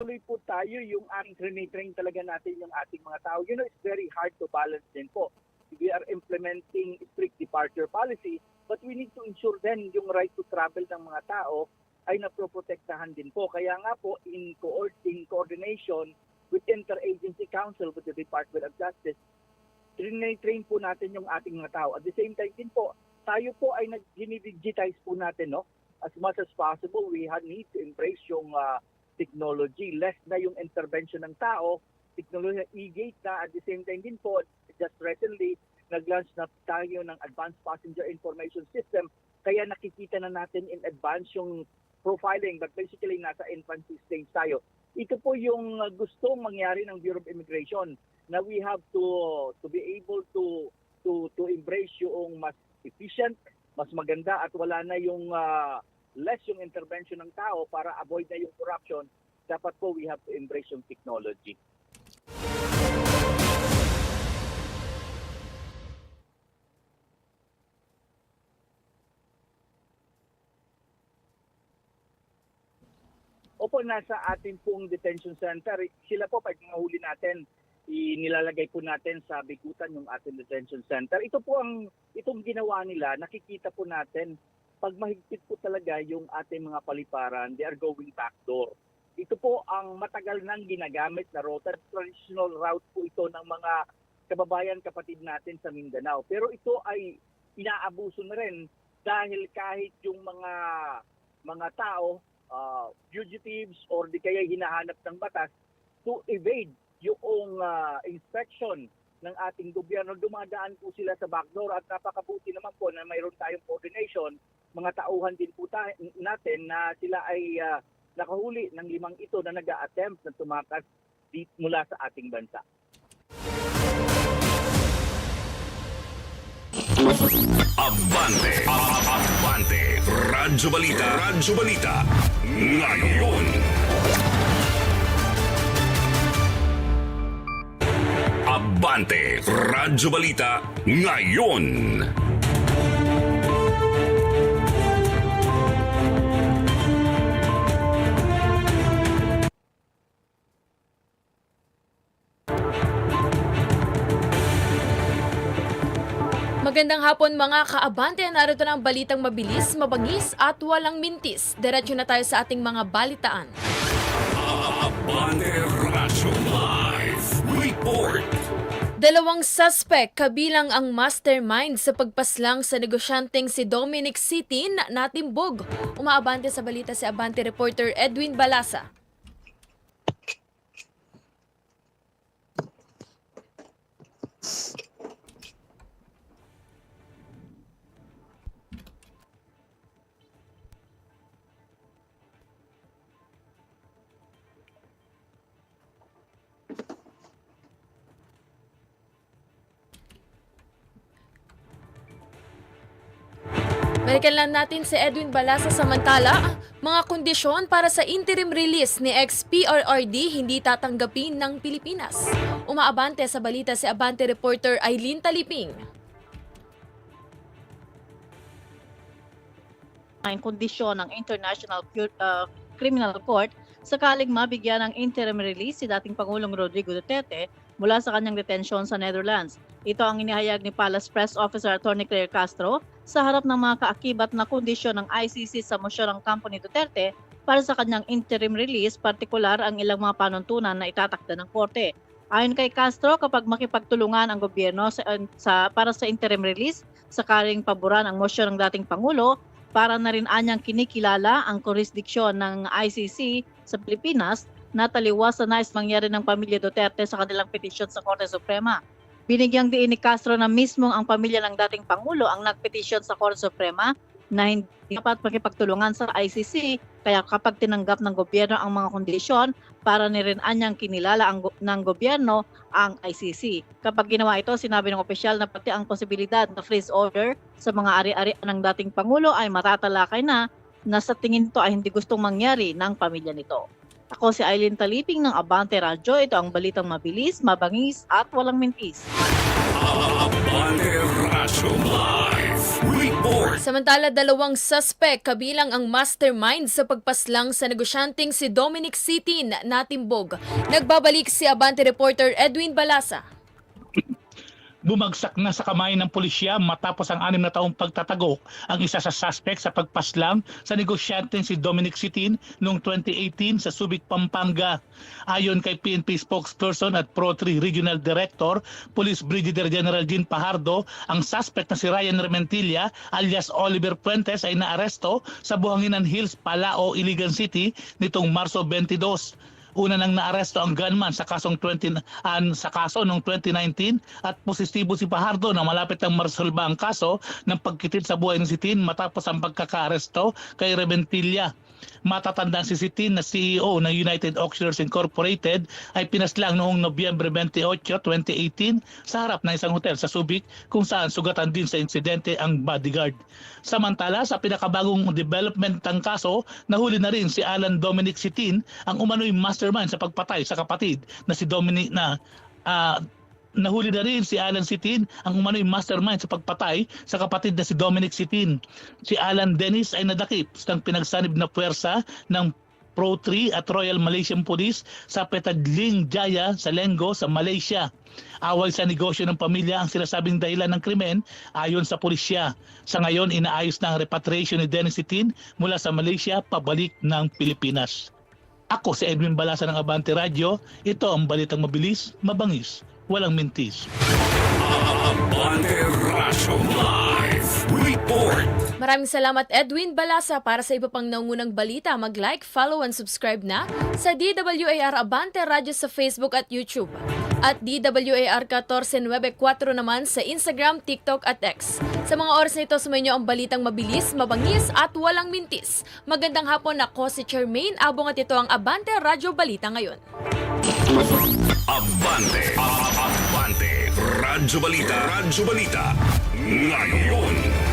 tuloy po tayo yung ating training talaga natin yung ating mga tao. You know, it's very hard to balance din po. We are implementing strict departure policy, but we need to ensure then yung right to travel ng mga tao ay naproprotektahan din po. Kaya nga po, in, co- in coordination with Interagency Council with the Department of Justice, train po natin yung ating mga tao. At the same time din po, tayo po ay nag-digitize po natin, no? As much as possible, we need to embrace yung ah, technology. Less na yung intervention ng tao, technology e-gate na. At the same time din po, just recently, nag-launch na tayo ng Advanced Passenger Information System. Kaya nakikita na natin in advance yung profiling but basically nasa infancy stage tayo. Ito po yung uh, gustong mangyari ng Bureau of Immigration na we have to to be able to to to embrace yung mas efficient, mas maganda at wala na yung uh, less yung intervention ng tao para avoid na yung corruption. Dapat po we have to embrace yung technology. Opo, nasa atin pong detention center. Sila po, pag nahuli natin, inilalagay po natin sa bikutan yung ating detention center. Ito po ang, itong ginawa nila, nakikita po natin, pag mahigpit po talaga yung ating mga paliparan, they are going backdoor. Ito po ang matagal nang ginagamit na route, traditional route po ito ng mga kababayan kapatid natin sa Mindanao. Pero ito ay inaabuso na rin dahil kahit yung mga mga tao uh, fugitives or di kaya hinahanap ng batas to evade yung uh, inspection ng ating gobyerno. Dumadaan po sila sa backdoor at napakabuti naman po na mayroon tayong coordination. Mga tauhan din po tayo, natin na sila ay uh, nakahuli ng limang ito na nag attempt na tumakas di, mula sa ating bansa. Abante, Abante, Radyo Balita, Radyo Balita, ngayon. Abante, Radyo Balita, ngayon. Magandang hapon mga kaabante, narito na ang balitang mabilis, mabangis at walang mintis. Diretso na tayo sa ating mga balitaan. Abante, Radyo Live Report. Dalawang suspect kabilang ang mastermind sa pagpaslang sa negosyanteng si Dominic City na natimbog. Umaabante sa balita si Abante reporter Edwin Balasa. Balikan lang natin si Edwin Balasa samantala, mga kondisyon para sa interim release ni ex-PRRD hindi tatanggapin ng Pilipinas. Umaabante sa balita si Abante reporter Eileen Taliping. ang kondisyon ng International uh, Criminal Court sakaling mabigyan ng interim release si dating Pangulong Rodrigo Duterte mula sa kanyang detention sa Netherlands. Ito ang inihayag ni Palace Press Officer Attorney Claire Castro sa harap ng mga kaakibat na kondisyon ng ICC sa mosyon ng kampo ni Duterte para sa kanyang interim release, partikular ang ilang mga panuntunan na itatakda ng korte. Ayon kay Castro, kapag makipagtulungan ang gobyerno sa, sa, para sa interim release, sakaling paboran ang mosyon ng dating Pangulo, para na rin anyang kinikilala ang jurisdiksyon ng ICC sa Pilipinas na taliwas sa nais mangyari ng pamilya Duterte sa kanilang petisyon sa Korte Suprema. Binigyang diin ni Castro na mismong ang pamilya ng dating Pangulo ang nagpetisyon sa Korte Suprema na hindi dapat makipagtulungan sa ICC kaya kapag tinanggap ng gobyerno ang mga kondisyon para ni rin anyang kinilala ang, ng gobyerno ang ICC. Kapag ginawa ito, sinabi ng opisyal na pati ang posibilidad na freeze order sa mga ari-ari ng dating Pangulo ay matatalakay na na sa tingin to ay hindi gustong mangyari ng pamilya nito. Ako si Eileen Taliping ng Abante Radyo. Ito ang balitang mabilis, mabangis at walang mintis. Abante, Radyo Live Report. Samantala, dalawang suspect kabilang ang mastermind sa pagpaslang sa negosyanteng si Dominic Sitin natimbog. Nagbabalik si Abante reporter Edwin Balasa. Bumagsak na sa kamay ng pulisya matapos ang anim na taong pagtatagok ang isa sa suspect sa pagpaslang sa negosyante si Dominic Sitin noong 2018 sa Subic, Pampanga. Ayon kay PNP spokesperson at Pro3 Regional Director, Police Brigadier General Jean Pajardo, ang suspect na si Ryan Rementilla alias Oliver Puentes ay naaresto sa Buhanginan Hills, Palao, Iligan City nitong Marso 22. Una nang naaresto ang gunman sa kasong 20 an sa kaso noong 2019 at positibo si Pajardo na malapit ang maresolba ang kaso ng pagkitid sa buhay ng Sitin matapos ang pagkakaaresto kay Reventilla. Matatandang si Sitin na CEO ng United Auctioneers Incorporated ay pinaslang noong Nobyembre 28, 2018 sa harap ng isang hotel sa Subic kung saan sugatan din sa insidente ang bodyguard. Samantala sa pinakabagong development ng kaso, nahuli na rin si Alan Dominic Sitin ang umano'y mastermind sa pagpatay sa kapatid na si Dominic na ah, nahuli na rin si Alan Sitin ang umano'y mastermind sa pagpatay sa kapatid na si Dominic Sitin. Si Alan Dennis ay nadakip ng pinagsanib na puwersa ng Pro 3 at Royal Malaysian Police sa Petadling Jaya sa Lengo sa Malaysia. Away sa negosyo ng pamilya ang sinasabing dahilan ng krimen ayon sa pulisya. Sa ngayon, inaayos na ang repatriation ni Dennis Sitin mula sa Malaysia pabalik ng Pilipinas. Ako si Edwin Balasa ng Abante Radio. Ito ang balitang mabilis, mabangis, walang mintis. Abante Razo Live. Report. Maraming salamat Edwin Balasa para sa iba pang naungunang balita. Mag-like, follow, and subscribe na sa DWAR Abante Radio sa Facebook at YouTube. At DWAR 1494 naman sa Instagram, TikTok at X. Sa mga oras na ito, sumayin niyo ang balitang mabilis, mabangis at walang mintis. Magandang hapon ako si Charmaine Abong at ito ang Abante Radio Balita ngayon. Abante. Abante. Radyo Balita. Radyo Balita. Ngayon.